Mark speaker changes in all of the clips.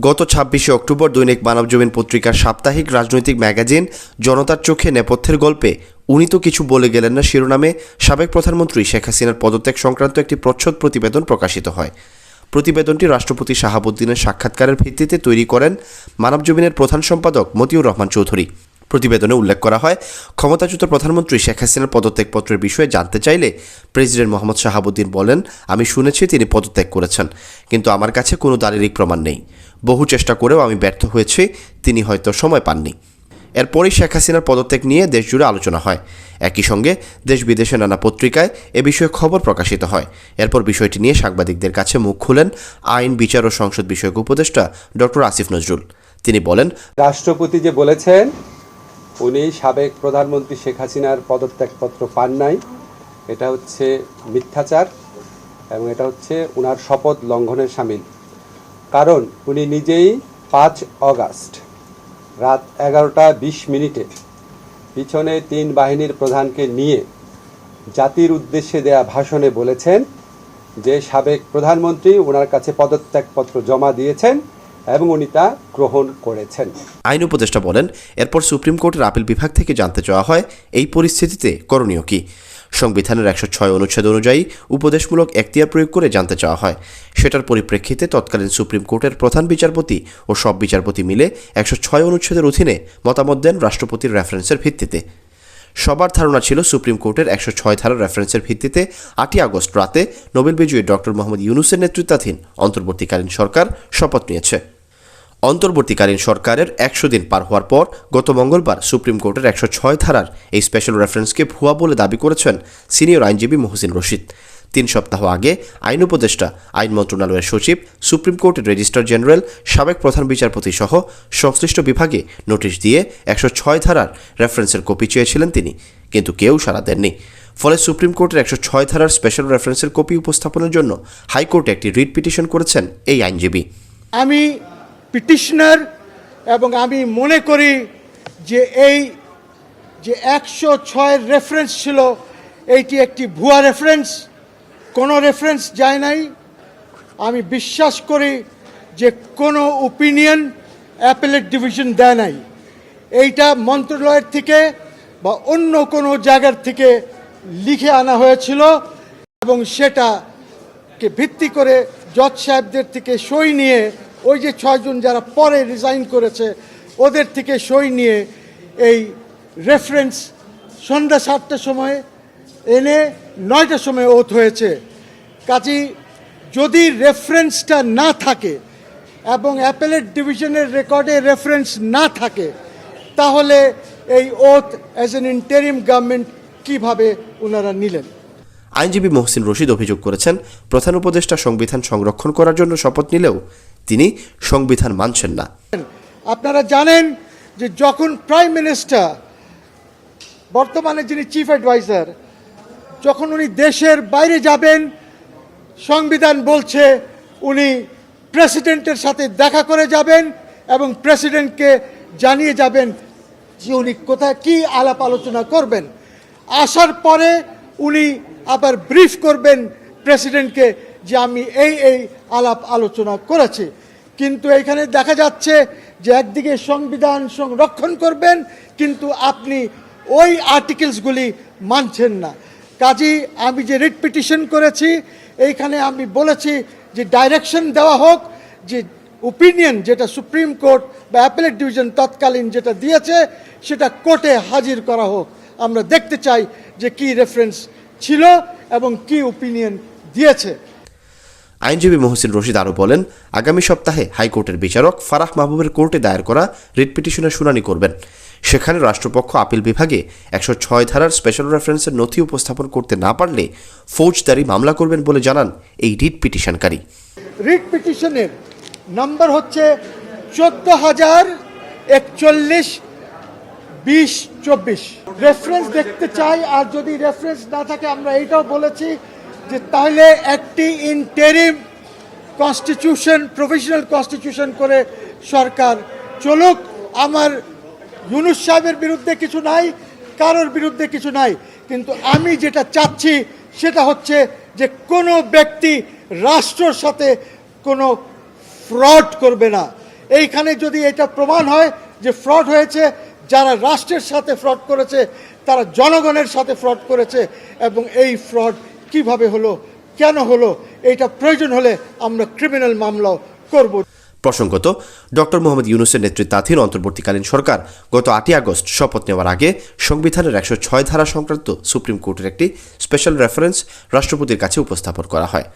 Speaker 1: গত ছাব্বিশে অক্টোবর দৈনিক মানবজমিন পত্রিকার সাপ্তাহিক রাজনৈতিক ম্যাগাজিন জনতার চোখে নেপথ্যের গল্পে উনি তো কিছু বলে গেলেন না শিরোনামে, সাবেক প্রধানমন্ত্রী শেখ হাসিনার পদত্যাগ সংক্রান্ত একটি প্রচ্ছদ প্রতিবেদন প্রকাশিত হয়। প্রতিবেদনটি রাষ্ট্রপতি শাহাবুদ্দিনের সাক্ষাৎকারের ভিত্তিতে তৈরি করেন মানবজমিনের প্রধান সম্পাদক মতিউর রহমান চৌধুরী। প্রতিবেদনে উল্লেখ করা হয়, ক্ষমতাচ্যুত প্রধানমন্ত্রী শেখ হাসিনার পদত্যাগপত্রের বিষয়ে জানতে চাইলে প্রেসিডেন্ট মোহাম্মদ শাহাবুদ্দিন বলেন, আমি শুনেছি তিনি পদত্যাগ করেছেন, কিন্তু আমার কাছে কোনো দালিলিক প্রমাণ নেই। বহু চেষ্টা করেও আমি ব্যর্থ হয়েছি, তিনি হয়তো সময় পাননি। এরপরই শেখ হাসিনার পদত্যাগ নিয়ে দেশজুড়ে আলোচনা হয়। একই সঙ্গে দেশ বিদেশে নানা পত্রিকায় এ বিষয়ে খবর প্রকাশিত হয়। এরপর বিষয়টি নিয়ে সাংবাদিকদের কাছে মুখ খুলেন আইন, বিচার ও সংসদ বিষয়ক উপদেষ্টা ডক্টর আসিফ নজরুল। তিনি বলেন,
Speaker 2: রাষ্ট্রপতি যে বলেছেন উনি সাবেক প্রধানমন্ত্রী শেখ হাসিনার পদত্যাগপত্র পান নাই। এটা হচ্ছে মিথ্যাচার এবং এটা হচ্ছে ওনার শপথ লঙ্ঘনের সামিল। কারণ উনি নিজেই পাঁচ অগাস্ট রাত এগারোটা বিশ মিনিটে পিছনে তিন বাহিনীর প্রধানকে নিয়ে জাতির উদ্দেশ্যে দেয়া ভাষণে বলেছেন যে সাবেক প্রধানমন্ত্রী ওনার কাছে পদত্যাগপত্র জমা দিয়েছেন। এবং উনি তা গ্রহণ করেছেন।
Speaker 1: আইন উপদেষ্টা বলেন, এরপর সুপ্রিম কোর্টের আপিল বিভাগ থেকে জানতে চাওয়া হয়, এই পরিস্থিতিতে করণীয় কি? সংবিধানের একশো ছয় অনুচ্ছেদ অনুযায়ী উপদেশমূলক এখতিয়ার প্রয়োগ করে জানতে চাওয়া হয়। সেটার পরিপ্রেক্ষিতে তৎকালীন সুপ্রিম কোর্টের প্রধান বিচারপতি ও সব বিচারপতি মিলে একশো ছয় অনুচ্ছেদের অধীনে মতামত দেন রাষ্ট্রপতির রেফারেন্সের ভিত্তিতে। সবার ধারণা ছিল সুপ্রিম কোর্টের একশো ছয় ধারার রেফারেন্সের ভিত্তিতে আটই আগস্ট রাতে নোবেল বিজয়ী ডক্টর মোহাম্মদ ইউনুসের নেতৃত্বাধীন অন্তর্বর্তীকালীন সরকার শপথ নিয়েছে। অন্তর্বর্তীকালীন সরকারের একশো দিন পার হওয়ার পর গত মঙ্গলবার সুপ্রিম কোর্টের একশো ছয় ধারার এই স্পেশাল রেফারেন্সকে ভুয়া বলে দাবি করেছেন সিনিয়র আইনজীবী মহসিন রশিদ। তিন সপ্তাহ আগে আইন উপদেষ্টা, আইন মন্ত্রণালয়ের সচিব, সুপ্রিম কোর্টের রেজিস্ট্রার জেনারেল, সাবেক প্রধান বিচারপতি সহ সংশ্লিষ্ট বিভাগে নোটিশ দিয়ে একশো ছয় ধারার রেফারেন্সের কপি চেয়েছিলেন তিনি, কিন্তু কেউ সাড়া দেননি। ফলে সুপ্রিম কোর্টের একশো ছয় ধারার স্পেশাল রেফারেন্সের কপি উপস্থাপনের জন্য হাইকোর্টে একটি রিট পিটিশন করেছেন এই আইনজীবী।
Speaker 3: আমি পিটিশনার এবং আমি মনে করি যে এই যে একশো ছয়ের রেফারেন্স ছিল, এইটি একটি ভুয়া রেফারেন্স কোনো রেফারেন্স যায় নাই। আমি বিশ্বাস করি যে কোনো ওপিনিয়ন অ্যাপেলেট ডিভিশন দেয় নাই। এইটা মন্ত্রণালয়ের থেকে বা অন্য কোনো জায়গার থেকে লিখে আনা হয়েছিল এবং সেটাকে ভিত্তি করে জজ সাহেবদের থেকে সই নিয়ে ওই যে ছয়জন যারা পরে রিজাইন করেছে, ওদের থেকে সই নিয়ে এই রেফারেন্স সন্ধ্যা সাতটার সময় এনে নয়টার সময় ওথ হয়েছে। কাজী, যদি রেফারেন্সটা না থাকে এবং অ্যাপেলেট ডিভিশনের রেকর্ডে রেফারেন্স না থাকে, তাহলে এই oath as an interim government কীভাবে ওনারা নিলেন?
Speaker 1: আইনজীবী মহসিন রশিদ অভিযোগ করেছেন, প্রধান উপদেষ্টা সংবিধান সংরক্ষণ করার জন্য শপথ নিলেও তিনি সংবিধান মানছেন না।
Speaker 3: আপনারা জানেন যে যখন প্রাইম মিনিস্টার বর্তমানে যিনি চিফ অ্যাডভাইজার যখন উনি দেশের বাইরে যাবেন, সংবিধান বলছে উনি প্রেসিডেন্টের সাথে দেখা করে যাবেন এবং প্রেসিডেন্টকে জানিয়ে যাবেন যে উনি কোথায় কি আলাপ আলোচনা করবেন। আসার পরে উনি আবার ব্রিফ করবেন প্রেসিডেন্টকে যে আমি এই এই আলাপ আলোচনা করেছে। কিন্তু এখানে দেখা যাচ্ছে যে একদিকে সংবিধান সংরক্ষণ করবেন, কিন্তু আপনি ওই আর্টিকেলসগুলি মানছেন না। কাজী আমি যে রিট পিটিশন করেছি, এইখানে আমি বলেছি যে ডাইরেকশন দেওয়া হোক, যে ওপিনিয়ন যেটা সুপ্রিম কোর্ট বা অ্যাপেলেট ডিভিশন তৎকালীন যেটা দিয়েছে, সেটা কোর্টে হাজির করা হোক। আমরা দেখতে চাই যে কি রেফারেন্স ছিল এবং কি ওপিনিয়ন দিয়েছে।
Speaker 1: আইনজীবী মহসিন রশিদ আরও বলেন, আগামী সপ্তাহে হাইকোর্টের বিচারক ফারাহ মাহবুবের কোর্টে দায়ের করা রিট পিটিশনের শুনানি করবেন। সেখানে রাষ্ট্রপক্ষ আপিল বিভাগে একশো ছয় ধারার স্পেশাল রেফারেন্সের নথি উপস্থাপন করতে না পারলে ফৌজদারি মামলা করবেন বলে জানান এই রিট পিটিশনকারী।
Speaker 3: রিট পিটিশনের নাম্বার হচ্ছে চোদ্দ হাজার একচল্লিশ বিশ চব্বিশ। রেফারেন্স দেখতে চাই আর যদি রেফারেন্স না থাকে, আমরা এইটাও বলেছি যে তাহলে একটি ইন্টেরিম কনস্টিটিউশন প্রফেশনাল কনস্টিটিউশন করে সরকার চলুক। আমার ইউনুস সাহেবের বিরুদ্ধে কিছু নাই, কারোর বিরুদ্ধে কিছু নাই। কিন্তু আমি যেটা চাচ্ছি সেটা হচ্ছে যে কোনো ব্যক্তি রাষ্ট্রর সাথে কোনো ফ্রড করবে না। এইখানে যদি এটা প্রমাণ হয় যে ফ্রড হয়েছে, যারা রাষ্ট্রের সাথে ফ্রড করেছে, তারা জনগণের সাথে ফ্রড করেছে এবং এই ফ্রড কীভাবে হলো, কেন হলো এটা প্রয়োজন হলে আমরা ক্রিমিনাল মামলাও করব।
Speaker 1: প্রসঙ্গত, ডক্টর মোহাম্মদ ইউনুসের নেতৃত্বাধীন অন্তর্বর্তীকালীন সরকার গত আটই আগস্ট শপথ নেওয়ার আগে সংবিধানের একশো ছয় ধারা সংক্রান্ত সুপ্রিম কোর্টের একটি স্পেশাল রেফারেন্স রাষ্ট্রপতির কাছে উপস্থাপন করা হয়।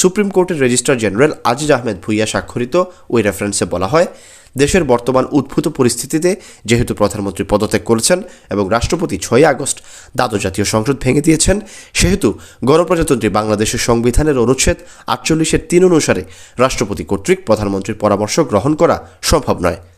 Speaker 1: সুপ্রিম কোর্টের রেজিস্ট্রার জেনারেল আজিজ আহমেদ ভুইয়া স্বাক্ষরিত ওই রেফারেন্সে বলা হয় দেশের বর্তমান উদ্ভূত পরিস্থিতিতে যেহেতু প্রধানমন্ত্রী পদত্যাগ করেছেন এবং রাষ্ট্রপতি ছয় আগস্ট দ্বাদশ জাতীয় সংসদ ভেঙে দিয়েছেন, সেহেতু গণপ্রজাতন্ত্রী বাংলাদেশের সংবিধানের অনুচ্ছেদ আটচল্লিশের তিন অনুসারে রাষ্ট্রপতি কর্তৃক প্রধানমন্ত্রীর পরামর্শ গ্রহণ করা সম্ভব নয়।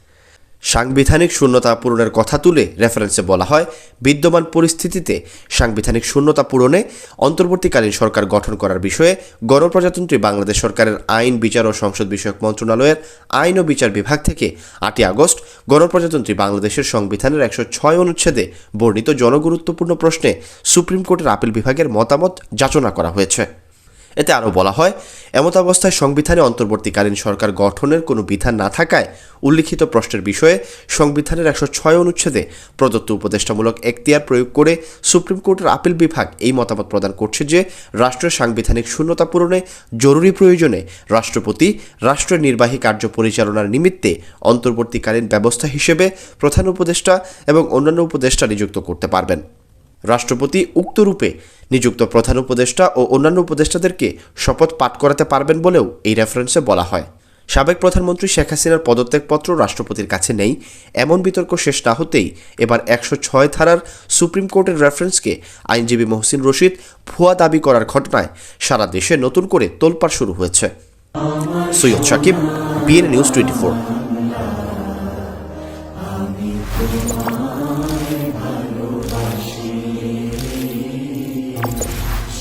Speaker 1: সাংবিধানিক শূন্যতা পূরণের কথা তুলে রেফারেন্সে বলা হয়, বিদ্যমান পরিস্থিতিতে সাংবিধানিক শূন্যতা পূরণে অন্তর্বর্তীকালীন সরকার গঠন করার বিষয়ে গণপ্রজাতন্ত্রী বাংলাদেশ সরকারের আইন, বিচার ও সংসদ বিষয়ক মন্ত্রণালয়ের আইন ও বিচার বিভাগ থেকে আটই আগস্ট গণপ্রজাতন্ত্রী বাংলাদেশের সংবিধানের একশো ছয় অনুচ্ছেদে বর্ণিত জনগুরুত্বপূর্ণ প্রশ্নে সুপ্রিম কোর্টের আপিল বিভাগের মতামত যাচনা করা হয়েছে। এতে আরও বলা হয় এমতাবস্থায় সংবিধানে অন্তর্বর্তীকালীন সরকার গঠনের কোনো বিধান না থাকায় উল্লিখিত প্রশ্নের বিষয়ে সংবিধানের একশো ছয় অনুচ্ছেদে প্রদত্ত উপদেষ্টামূলক এখতিয়ার প্রয়োগ করে সুপ্রিম কোর্টের আপিল বিভাগ এই মতামত প্রদান করছে যে, রাষ্ট্রের সাংবিধানিক শূন্যতা পূরণে জরুরি প্রয়োজনে রাষ্ট্রপতি রাষ্ট্রের নির্বাহী কার্য পরিচালনার নিমিত্তে অন্তর্বর্তীকালীন ব্যবস্থা হিসেবে প্রধান উপদেষ্টা এবং অন্যান্য উপদেষ্টা নিযুক্ত করতে পারবেন। রাষ্ট্রপতি উক্তরূপে নিযুক্ত প্রধান উপদেষ্টা ও অন্যান্য উপদেষ্টাদেরকে শপথ পাঠ করাতে পারবেন বলেও এই রেফারেন্সে বলা হয়। সাবেক প্রধানমন্ত্রী শেখ হাসিনার পদত্যাগপত্র রাষ্ট্রপতির কাছে নেই। এমন বিতর্ক শেষ না হতেই এবার একশো ছয় ধারার সুপ্রিম কোর্টের রেফারেন্সকে আইনজীবী মহসিন রশিদ ভুয়া দাবি করার ঘটনায় সারা দেশে নতুন করে তোলপাড় শুরু হয়েছে। Syed Sakib BN news twenty